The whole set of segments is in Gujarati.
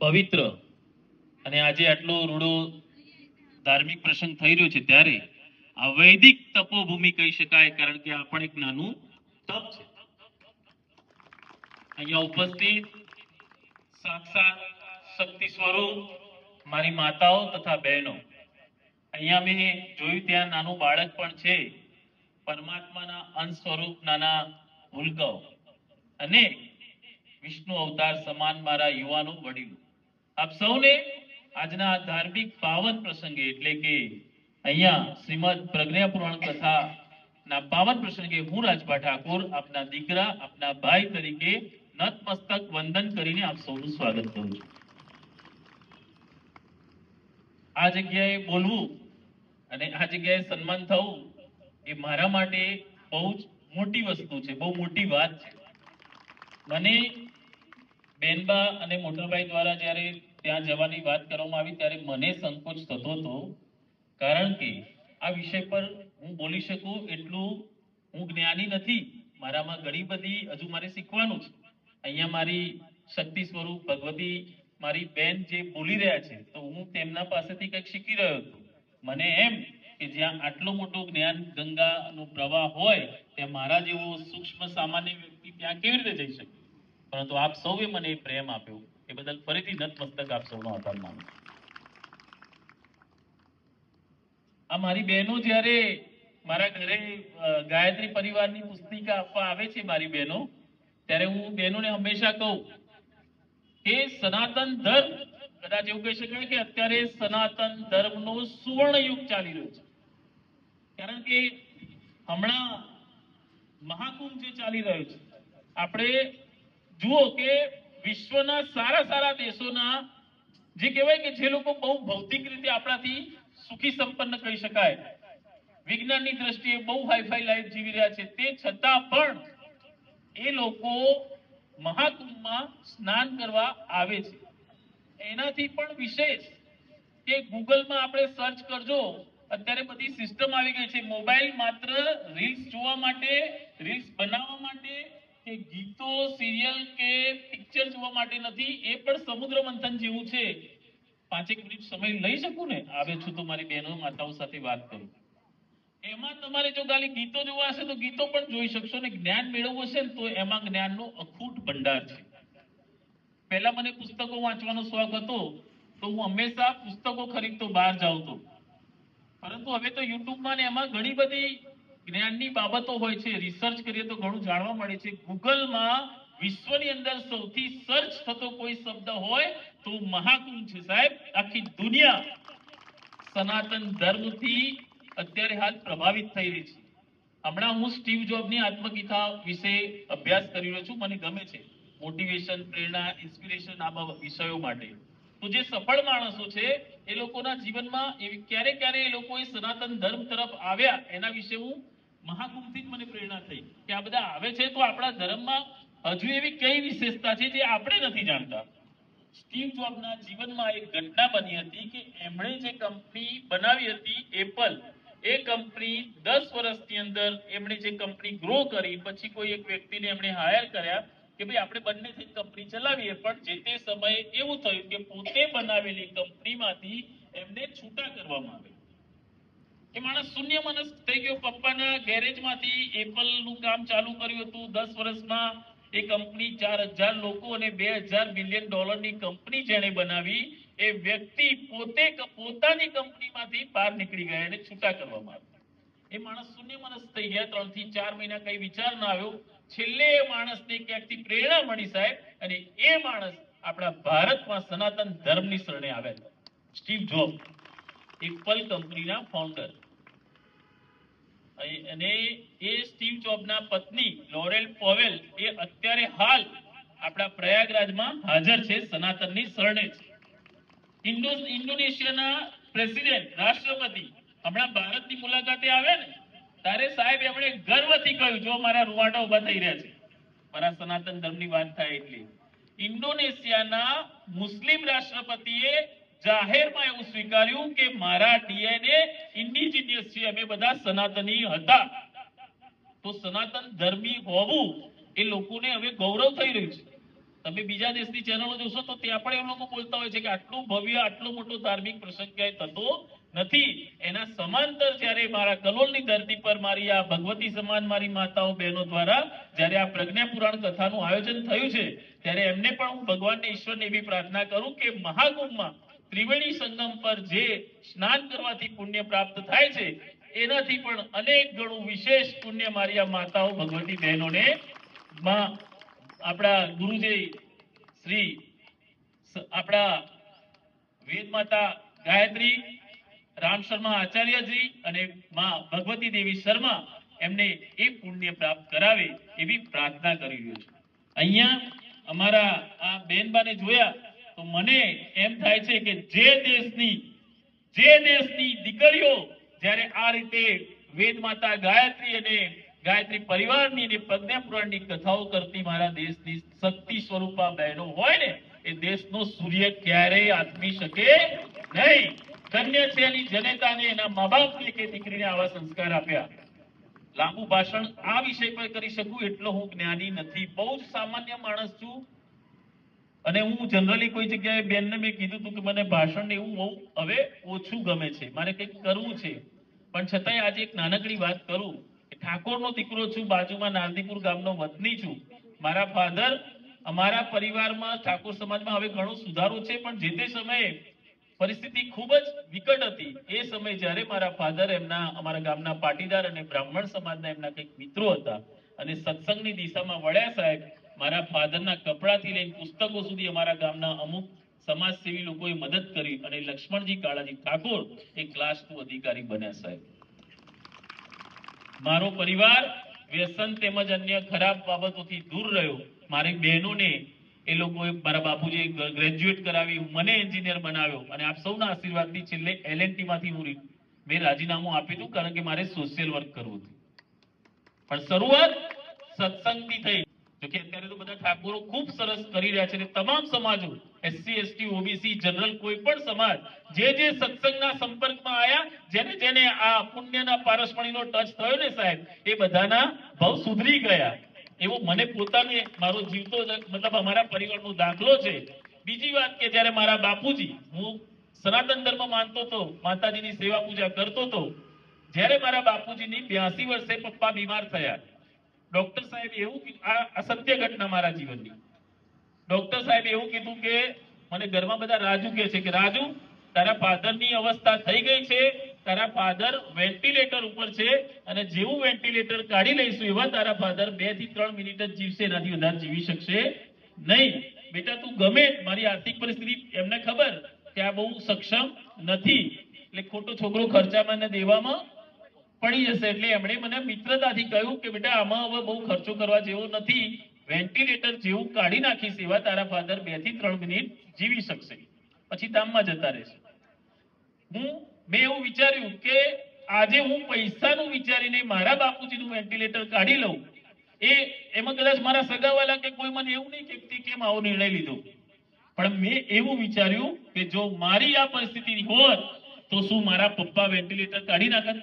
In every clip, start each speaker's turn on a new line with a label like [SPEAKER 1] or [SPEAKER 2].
[SPEAKER 1] પવિત્ર અને આજે આટલો રૂડો ધાર્મિક પ્રસંગ થઈ રહ્યો છે ત્યારે આ વૈદિક તપોભૂમિ કહી શકાય, કારણ કે આ પણ એક નાનું તપ છે. અહીંયા ઉપસ્થિત સાક્ષાત શક્તિ સ્વરૂપ મારી માતાઓ તથા બહેનો. અહીંયા મેં જોયું ત્યાં નાનું બાળક પણ છે, પરમાત્માના અંશ સ્વરૂપ નાના ભૂલકાઓ. અને વિષ્ણુ અવતાર સમાન મારા યુવાનો વડીલો. આપ સૌને આજના ધાર્મિક પાવન પ્રસંગે એટલે કે અહીંયા શ્રીમદ પ્રજ્ઞા પુરાણ કથા ના પાવન પ્રસંગે હું રાજભા ઠાકોર, આપના દીકરા, આપના ભાઈ તરીકે નતમસ્તક વંદન કરીને આપ સૌનું સ્વાગત કરું છું. આ જગ્યાએ બોલવું અને આ જગ્યાએ સન્માન થવું એ મારા માટે બહુ જ મોટી વસ્તુ છે, બહુ મોટી વાત છે. મને બેનબા અને મોટરભાઈ દ્વારા જ્યારે ત્યાં જવાની વાત કરવામાં આવી, ત્યારે મને સંકોચ થતો હતો. કારણ કે આ વિષય પર હું બોલી શકું એટલું હું જ્ઞાની નથી. મારામાં ઘણી બધી હજુ મારે શીખવાનું છે. અહીંયા મારી શક્તિ સ્વરૂપ ભગવતી, મારી બેન જે બોલી રહ્યા છે, તો હું તેમના પાસેથી કંઈક શીખી રહ્યો હતો મને એમ કે જ્યાં આટલો મોટો જ્ઞાન ગંગાનો પ્રવાહ હોય, ત્યાં મારા જેવો સૂક્ષ્મ સામાન્ય વ્યક્તિ ત્યાં કેવી રીતે જઈ શકે? પરંતુ આપ સૌએ મને પ્રેમ આપ્યો એ બદલ ફરીથી નતમસ્તક આપ સૌનો આભાર માનું. આ મારી બહેનો જ્યારે મારા ઘરે ગાયત્રી પરિવારની પુસ્તિકા આપવા આવે છે મારી બહેનો, ત્યારે હું બહેનોને હંમેશા કહું કે સનાતન ધર્મ, કદાચ એવું કહી શકાય કે અત્યારે સનાતન ધર્મનો સુવર્ણ યુગ ચાલી રહ્યો છે કારણ કે હમણાં મહાકુંભ જે ચાલી રહ્યો છે, આપણે જુઓ કે વિશ્વના સારા સારા દેશોના જે કહેવાય કે જે લોકો બહુ ભૌતિક રીતે આપણાથી સુખી સંપન્ન કહી શકાય, વિજ્ઞાનની દ્રષ્ટિએ બહુ હાઈફાઈ લાઈફ જીવી રહ્યા છે, તે છતાં પણ એ લોકો મહાકુંભમાં સ્નાન કરવા આવે છે. એનાથી પણ વિશેષ કે ગૂગલમાં આપણે સર્ચ કરજો, અત્યારે બધી સિસ્ટમ આવી ગઈ છે. મોબાઈલ માત્ર રીલ્સ જોવા માટે, રીલ્સ બનાવવા માટે કે ગીતો, સિરિયલ કે પિક્ચર જોવા માટે નથી, એ પણ સમુદ્ર મંથન જેવું છે. પાંચેક મિનિટ સમય લઈ શકું ને? આવે છું તો મારી બહેનો માતાઓ સાથે વાત કરું. એમાં તમારે જો ખાલી ગીતો જોવા હશે તો ગીતો પણ જોઈ શકશો ને જ્ઞાન મેળવવું હશે ને તો એમાં જ્ઞાનનો અખૂટ ભંડાર છે. પહેલા મને પુસ્તકો વાંચવાનો શોખ હતો, તો હું હંમેશા પુસ્તકો ખરીદતો બહાર જાઉં તો પરંતુ હવે તો યુટ્યુબમાં ને એમાં ઘણી બધી જ્ઞાનની બાબતો હોય છે રિસર્ચ કરીએ તો ઘણું જાણવા મળે છે. ગૂગલમાં વિશ્વની અંદર સૌથી સર્ચ થતો કોઈ શબ્દ હોય તો મહાકુંભ છે સાહેબ. આખી દુનિયા સનાતન ધર્મથી અત્યારે હાલ પ્રભાવિત થઈ રહી છે. હમણાં હું સ્ટીવ જોબની આત્મકથા વિશે અભ્યાસ કરી રહ્યો છું. મને ગમે છે. મોટિવેશન પ્રેરણા ઇન્સ્પિરેશન આ વિષયો માટે. તો જે સફળ માણસો છે એ લોકોના જીવનમાં એવી ક્યારે ક્યારે એ લોકો એ સનાતન ધર્મ તરફ આવ્યા, એના વિશે હું મહાકુંભથી જ મને પ્રેરણા થઈ કે આ બધા આવે છે તો આપણા ધર્મમાં હજુ એવી કઈ વિશેષતા છે જે આપણે નથી જાણતા? સ્ટીવ જોબના જીવનમાં એક ઘટના બની હતી કે એમણે જે કંપની બનાવી હતી, એપલ, એ કંપની દસ વર્ષની અંદર એમણે જે કંપની ગ્રો કરી, પછી કોઈ એક વ્યક્તિને એમણે હાયર કર્યા. કે ભાઈ આપણે બંને થઈ કંપની ચલાવીએ, પણ જે તે સમયે એવું થયું કે પોતે બનાવેલી કંપનીમાંથી એમને છૂટા કરવામાં આવે એ માણસ શૂન્ય માણસ થઈ ગયો. પપ્પાના ગેરેજમાંથી એપલનું કામ ચાલુ કર્યું હતું. દસ વર્ષમાં એ કંપની ચાર હજાર લોકો અને બે હજાર મિલિયન ડોલરની કંપની જેણે બનાવી, એ વ્યક્તિ પોતે પોતાની કંપનીમાંથી બહાર નીકળી ગયા એને છૂટા કરવામાં આવ્યા. એ માણસ શૂન્ય માણસ થઈ ગયા. ત્રણથી ચાર મહિના કઈ વિચાર ના આવ્યો. છેલ્લે માણસને ક્યાંકથી પ્રેરણા મળી સાહેબ? અને એ માણસ આપણા ભારતમાં સનાતન ધર્મની શરણે હતા સ્ટીવ જોબ એપલ કંપનીના ફાઉન્ડર અને એ સ્ટીવ જોબના પત્ની લોરેલ પોવેલ એ અત્યારે હાલ આપણા પ્રયાગરાજમાં હાજર છે, સનાતનની શરણે છે ઇન્ડો, ઇન્ડોનેશિયાના પ્રેસિડેન્ટ, રાષ્ટ્રપતિ હમણાં ભારતની મુલાકાતે આવ્યા ને? ત્યારે સાહેબ એમણે ગર્વથી કહ્યું, જો મારા રૂવાટા ઊભા થઈ રહ્યા છે મારા સનાતન ધર્મની વાત થાય એટલે. ઇન્ડોનેશિયાના મુસ્લિમ રાષ્ટ્રપતિએ જાહેરમાં એવું સ્વીકાર્યું કે મારા ડીએનએ ઇન્ડિજિનિયસ છે, અમે બધા સનાતની હતા. તો સનાતન ધર્મી હોવું એ લોકોને હવે ગૌરવ થઈ રહ્યું છે. તમે બીજા દેશની ચેનલો જોશો તો ત્યાં પણ એ લોકો બોલતા હોય છે કે આટલું ભવ્ય, આટલો મોટો ધાર્મિક પ્રસંગ ક્યાંય થતો નથી. એના સમાંતર જ્યારે મારા કલોલની ધરતી પર મારી આ ભગવતી સમાન મારી માતાઓ બહેનો દ્વારા જ્યારે આ પ્રજ્ઞા પુરાણ કથાનું આયોજન થયું છે, ત્યારે એમને પણ હું ભગવાનને ઈશ્વરને એવી પ્રાર્થના કરું કે મહાકુંભમાં ત્રિવેણી સંગમ પર જે સ્નાન કરવાથી પુણ્ય પ્રાપ્ત થાય છે, એનાથી પણ અનેક ગણું વિશેષ પુણ્ય મારી આ માતાઓ ભગવતી બહેનોને માં આપણા ગુરુજી શ્રી આપણા વેદ માતા ગાયત્રી રામ શર્મા આચાર્યજી અને માં ભગવતી દેવી શર્મા એમને એ પુણ્ય પ્રાપ્ત કરાવે એવી પ્રાર્થના કરી રહ્યો છું. અહીંયા અમારા આ બેનબાને જોયા તો મને એમ થાય છે કે જે દેશની જે દેશની દીકરીઓ જ્યારે આ રીતે વેદ માતા ગાયત્રી અને ગાયત્રી પરિવારની અને પ્રજ્ઞા પુરાણની કથાઓ કરતી મારા દેશની શક્તિ સ્વરૂપા બહેનો હોય ને, એ દેશનો સૂર્ય ક્યારેય આથમી શકે નહીં. ધન્ય છે એની જનતાને એના મા બાપને કે દીકરીને આવા સંસ્કાર આપ્યા. લાંબુ ભાષણ આ વિષય પર કરી શકું એટલો હું જ્ઞાની નથી. બહુ સામાન્ય માણસ છું. અને હું જનરલી કોઈ જગ્યાએ બેનને મેં કીધું હતું કે મને ભાષણ એવું બહુ હવે ઓછું ગમે છે. મારે કંઈક કરવું છે. પણ છતાંય આજે એક નાનકડી વાત કરું. ઠાકોરનો દીકરો છું, બાજુમાં નાંદીપુર ગામનો વતની છું. મારા ફાધર અમારા પરિવારમાં ઠાકોર સમાજમાં હવે ઘણો સુધારો છે, પણ જે તે સમયે પરિસ્થિતિ ખૂબ જ વિકટ હતી. એ સમયે જ્યારે મારા ફાધર એમના, અમારા ગામના પાટીદાર અને બ્રાહ્મણ સમાજના એમના કંઈક મિત્રો હતા અને સત્સંગની દિશામાં વળ્યા સાહેબ, મારા ફાધરના કપડાથી લઈને પુસ્તકો સુધી અમારા ગામના અમુક સમાજસેવી લોકોએ મદદ કરી અને લક્ષ્મણજી કાળાજી ઠાકોર એ ક્લાસ ટુ અધિકારી બન્યા સાહેબ. મારો પરિવાર વ્યસન તેમજ અન્ય ખરાબ બાબતોથી દૂર રહ્યો. મારી બહેનોને એ લોકોએ મારા બાપુજી ગ્રેજ્યુએટ કરાવી, મને એન્જિનિયર બનાવ્યો. અને આપ સૌના આશીર્વાદથી છેલ્લે એલએનટી માંથી હું મેં રાજીનામું આપ્યું હતું કારણ કે મારે સોશિયલ વર્ક કરવું હતું. પણ શરૂઆત સત્સંગથી થઈ. જોકે અત્યારે તો બધા ઠાકોરો ખૂબ સરસ કરી રહ્યા છે તમામ સમાજો એસસી એસટી ઓબીસી જનરલ કોઈ પણ સમાજ, જે જે સત્સંગના સંપર્કમાં આવ્યા જેને જેને આ પુણ્યના પારસમણીનો ટચ થયો ને સાહેબ, એ બધાના ભાવ સુધરી ગયા. એવો મને પોતાને મારો જીવતો મતલબ અમારા પરિવારનો દાખલો છે. બીજી વાત કે જ્યારે મારા બાપુજી, હું સનાતન ધર્મ માનતો હતો માતાજીની સેવા પૂજા કરતો હતો જ્યારે મારા બાપુજીની બ્યાસી વર્ષે પપ્પા બીમાર થયા. ડોક્ટર સાહેબ એવું આ અસત્ય ઘટના મારા જીવનની. ડોક્ટર સાહેબ એવું કીધું કે, મને ઘરમાં બધા રાજુ કહે છે કે, રાજુ, તારા ફાધરની અવસ્થા થઈ ગઈ છે તારા ફાધર વેન્ટિલેટર ઉપર છે અને જેવું વેન્ટિલેટર કાઢી લઈશું એવા તારા ફાધર બેથી ત્રણ મિનિટ જ જીવશે, એનાથી વધારે જીવી શકશે નહીં. બેટા, તું ગમે મારી આર્થિક પરિસ્થિતિ, એમને ખબર કે આ બહુ સક્ષમ નથી. એટલે ખોટો છોકરો ખર્ચામાં દેવામાં પડી જશે. એટલે એમણે મને મિત્રતાથી કહ્યું કે બેટા, આમાં હવે બહુ ખર્ચો કરવા જેવો નથી. વેન્ટિલેટર જેવું કાઢી નાખીશ એવા તારા ફાધર બેથી ત્રણ મિનિટ જીવી શકશે. પછી ધામમાં જતા રહેશે. હું મેં એવું વિચાર્યું કે આજે હું પૈસાનું વિચારીને મારા બાપુજીનું વેન્ટિલેટર કાઢી લઉં. એ, એમાં કદાચ મારા સગાવાલા કે કોઈ મને એવું નહીં કે કેમ આવો નિર્ણય લીધો. પણ મેં એવું વિચાર્યું કે જો મારી આ પરિસ્થિતિ હોત, તો શું મારા પપ્પા વેન્ટિલેટર કાઢી નાખત?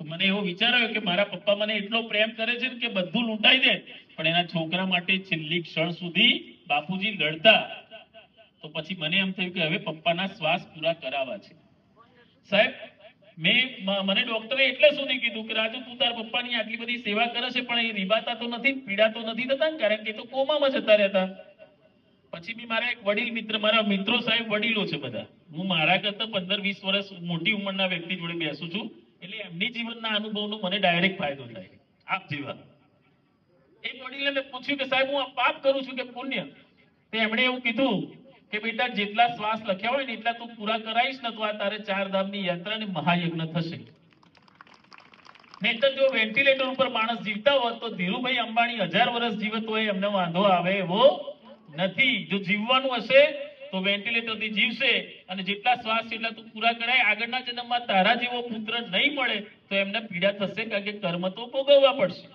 [SPEAKER 1] મને એવો વિચાર આવ્યો કે મારા પપ્પા મને એટલો પ્રેમ કરે છે કે બધું લૂંટાઈ દે. પણ એના છોકરા માટે છેલ્લી ક્ષણ સુધી બાપુજી લડતા. તો પછી મને એમ થયું કે હવે પપ્પાના શ્વાસ પૂરા કરાવવા છે. સાહેબ, મેં મને ડોક્ટરે એટલે સુધી કીધું કે રાજુ તું તાર પપ્પાની આટલી બધી સેવા કરે છે, પણ એ રીબાતા તો નથી પીડા તો નથી થતા કારણ કે તો કોમામાં જતા રહેતા. પછી બી મારા એક વડીલ મિત્ર, મારા મિત્રો સાહેબ વડીલો છે બધા. હું મારા કરતા પંદર વીસ વર્ષ મોટી ઉંમરના વ્યક્તિ જોડે બેસું છું, એટલે એમની જીવનના અનુભવનો મને ડાયરેક્ટ ફાયદો થાય આપ જેવા. એક વડીલે મેં પૂછ્યું કે સાહેબ, હું આ પાપ કરું છું કે પુણ્ય? તે એમણે એવું કીધું કે બેટા, જેટલા શ્વાસ લખ્યા હોય ને એટલા તું પૂરા કરાવીશ ને તો આ તારે ચાર ધામની યાત્રા ને મહાયજ્ઞ થશે. નહીતર જો વેન્ટિલેટર ઉપર માણસ જીવતા હોત તો ધીરુભાઈ અંબાણી હજાર વર્ષ જીવત હોય, એમને વાંધો આવે એવો નથી. જો જીવવાનું હશે તો વેન્ટિલેટરથી જીવશે અને જેટલા શ્વાસ એટલા તું પૂરા કરાય. આગળના જન્મમાં તારા જેવો પુત્ર નહીં મળે તો એમને પીડા થશે કારણ કે કર્મ તો ભોગવવા પડશે.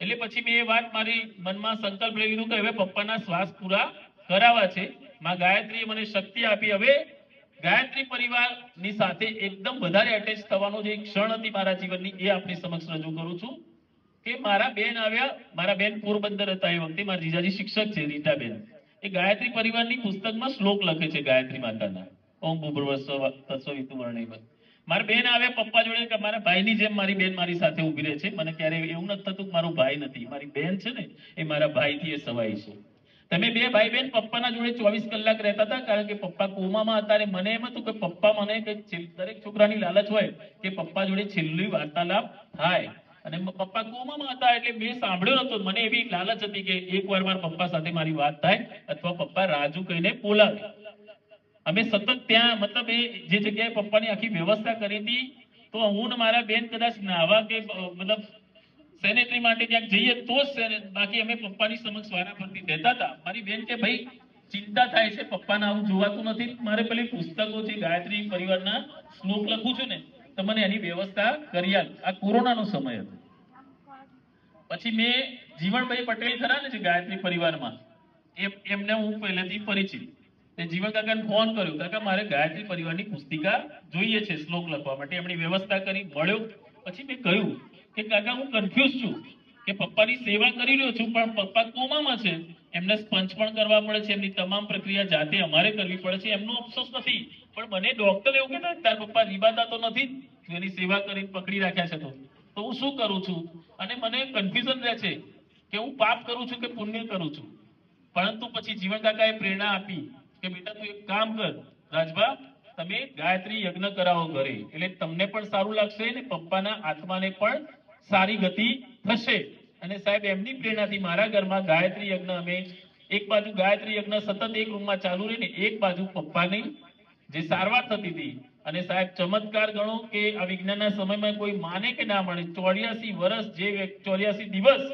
[SPEAKER 1] એટલે પછી મેં એ વાત મારી મનમાં સંકલ્પ લઈ લીધું કે હવે પપ્પાના શ્વાસ પૂરા કરાવવા છે. માં ગાયત્રીએ મને શક્તિ આપી. હવે ગાયત્રી પરિવારની સાથે એકદમ વધારે અટેચ થવાનો જે ક્ષણ હતી મારા જીવનની એ આપની સમક્ષ રજૂ કરું છું કે મારા બેન આવ્યા. મારા બેન પોરબંદર હતા એ વખતે. મારા જીજાજી શિક્ષક છે, રીટાબેન. એ ગાયત્રી પરિવારની પુસ્તકમાં શ્લોક લખે છે ગાયત્રી માતાના. ઓમ ભૂર્ભુવસ્સવ તત્સવિતુ વર્ણિમ. મારા બેન આવ્યા પપ્પા જોડે કે મારા ભાઈની જેમ મારી બેન મારી સાથે ઊભી રહે છે. મને ક્યારે એવું નથી થતું કે મારો ભાઈ નથી. મારી બેન છે ને એ મારા ભાઈથી એ સવાય છે. તમે બે ભાઈ બહેન પપ્પાના જોડે ચોવીસ કલાક રહેતા હતા, કારણ કે પપ્પા કોમામાં હતા અને મને એમ હતું કે પપ્પા મને દરેક છોકરાની લાલચ હોય કે પપ્પા જોડે છેલ્લી વાર્તાલાપ થાય. અને પપ્પા કોમામાં હતા એટલે મેં સાંભળ્યો નતો મને એવી લાલચ હતી કે એક વાર મારા પપ્પા સાથે મારી વાત થાય અથવા પપ્પા રાજુ કહીને બોલાવે. અમે સતત ત્યાં, મતલબ એ જે જગ્યાએ પપ્પાની આખી વ્યવસ્થા કરી હતી, તો હું ને મારા બેન કદાચ નાવા કે મતલબ સેનેટરી માટે ક્યાંક જઈએ તો બાકી અમે પપ્પાની સમક્ષ વારાફરતી દેતા હતા. મારી બેન કે, ભાઈ, ચિંતા થાય છે, પપ્પાને આવું જોવાતું નથી. મારે પેલી પુસ્તકો છે, ગાયત્રી પરિવારના શ્લોક લખું છું ને, તો મને એની વ્યવસ્થા કરી આપ આ કોરોનાનો સમય હતો. પછી મેં જીવણભાઈ પટેલ ખરા ને જે ગાયત્રી પરિવારમાં એમ એમને હું પહેલેથી પરિચિત. તે જીવન કાકાને ફોન કર્યો, કાકા, મારે ગાયત્રી પરિવારની પુસ્તિકા જોઈએ છે, શ્લોક લખવા માટે. એમની વ્યવસ્થા કરી, મળ્યો. પછી મેં કહ્યું કે કાકા, હું કન્ફ્યુઝ છું કે પપ્પાની સેવા કરી રહ્યો છું, પણ પપ્પા કોમામાં છે. એમને સ્પંચ પણ કરવા પડે છે, એમની તમામ પ્રક્રિયા જાતે અમારે કરવી પડે છે. એમનો અફસોસ નથી. પણ મને ડોક્ટર એવું કહેતા તાર પપ્પા રીબાતા તો નથી એની સેવા કરીને પકડી રાખ્યા છે તો. તો હું શું કરું છું? અને મને કન્ફ્યુઝન રહે છે કે હું પાપ કરું છું કે પુણ્ય કરું છું? પરંતુ પછી જીવન કાકાએ પ્રેરણા આપી કે બેટા, તું એક કામ કર. રાજભા, તમે ગાયત્રી યજ્ઞ કરાવો ઘરે. એટલે તમને પણ સારું લાગશે ને પપ્પાના આત્માને પણ સારી ગતિ થશે. અને સાહેબ, એમની પ્રેરણાથી મારા ઘરમાં ગાયત્રી યજ્ઞ અમે એક બાજુ ગાયત્રી યજ્ઞ સતત એક રૂમમાં ચાલુ રહીને એક બાજુ પપ્પાની જે સારવાર થતી હતી. અને સાહેબ, ચમત્કાર ગણો કે આ વિજ્ઞાનના સમયમાં કોઈ માને કે ના માને, ચોર્યાસી વર્ષ જે ચોર્યાસી દિવસ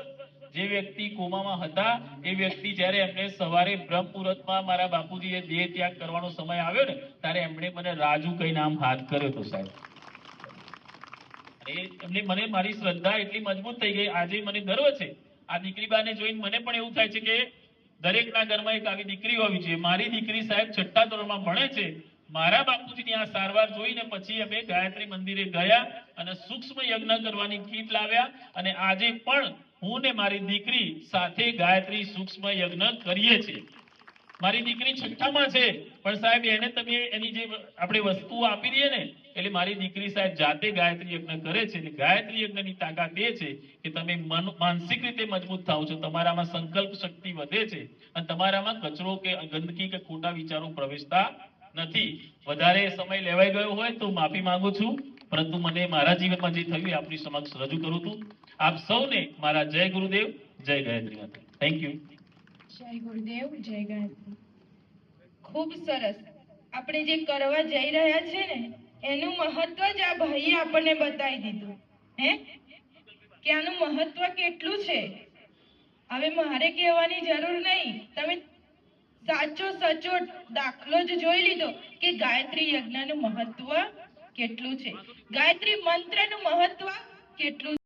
[SPEAKER 1] જે વ્યક્તિ કોમામાં હતા, એ વ્યક્તિ જ્યારે એમને સવારે બ્રહ્મ મુહૂર્તમાં મારા બાપુજીએ દેહ ત્યાગ કરવાનો સમય આવ્યો ને, ત્યારે એમણે મને રાજુ કઈ નામ હાથ કર્યો હતો સાહેબ. એમની મને, મારી શ્રદ્ધા એટલી મજબૂત થઈ ગઈ, આજે મને ગર્વ છે. આ દીકરી બાને જોઈને મને પણ એવું થાય છે કે દરેકના ઘરમાં એક આવી દીકરી હોવી જોઈએ. મારી દીકરી સાહેબ છઠ્ઠા ધોરણમાં ભણે છે. મારા બાપુજીની આ સારવાર જોઈને પછી અમે ગાયત્રી મંદિરે ગયા અને સૂક્ષ્મ યજ્ઞ કરવાની કીટ લાવ્યા અને આજે પણ હું ને મારી દીકરી સાથે ગાયત્રી સૂક્ષ્મ યજ્ઞ કરીએ છીએ. મારી દીકરી છઠ્ઠામાં છે. પણ સાહેબ, એને તમે એની જે આપણે વસ્તુઓ આપી દઈએ ને એટલે મારી દીકરી સાહેબ જાતે ગાયત્રી યજ્ઞ કરે છે એટલે ગાયત્રી યજ્ઞની તાકાત એ છે કે તમે માનસિક રીતે મજબૂત થાવ છો. તમારામાં સંકલ્પ શક્તિ વધે છે અને તમારામાં કચરો કે ગંદકી કે ખોટા વિચારો પ્રવેશતા નથી. વધારે સમય લેવાઈ ગયો હોય તો માફી માંગુ છું. પરંતુ મને મારા જીવનમાં જે થયું આપની સમક્ષ રજૂ કરું છું. આપ સૌને મારા જય ગુરુદેવ, જય ગાયત્રી માતા. થેન્ક યુ
[SPEAKER 2] જય ગુરુદેવ, જય ગાયત્રી. ખૂબ સરસ. આપણે જે કરવા જઈ રહ્યા છે ને એનું મહત્વ જ આ ભાઈએ આપણને બતાવી દીધું. હે? કે આનું મહત્વ કેટલું છે? હવે મારે કહેવાની જરૂર નહીં. તમે સાચો સચોટ દાખલો જ જોઈ લીધો કે ગાયત્રી યજ્ઞનું મહત્વ કેટલું છે. ગાયત્રી મંત્રનું મહત્વ કેટલું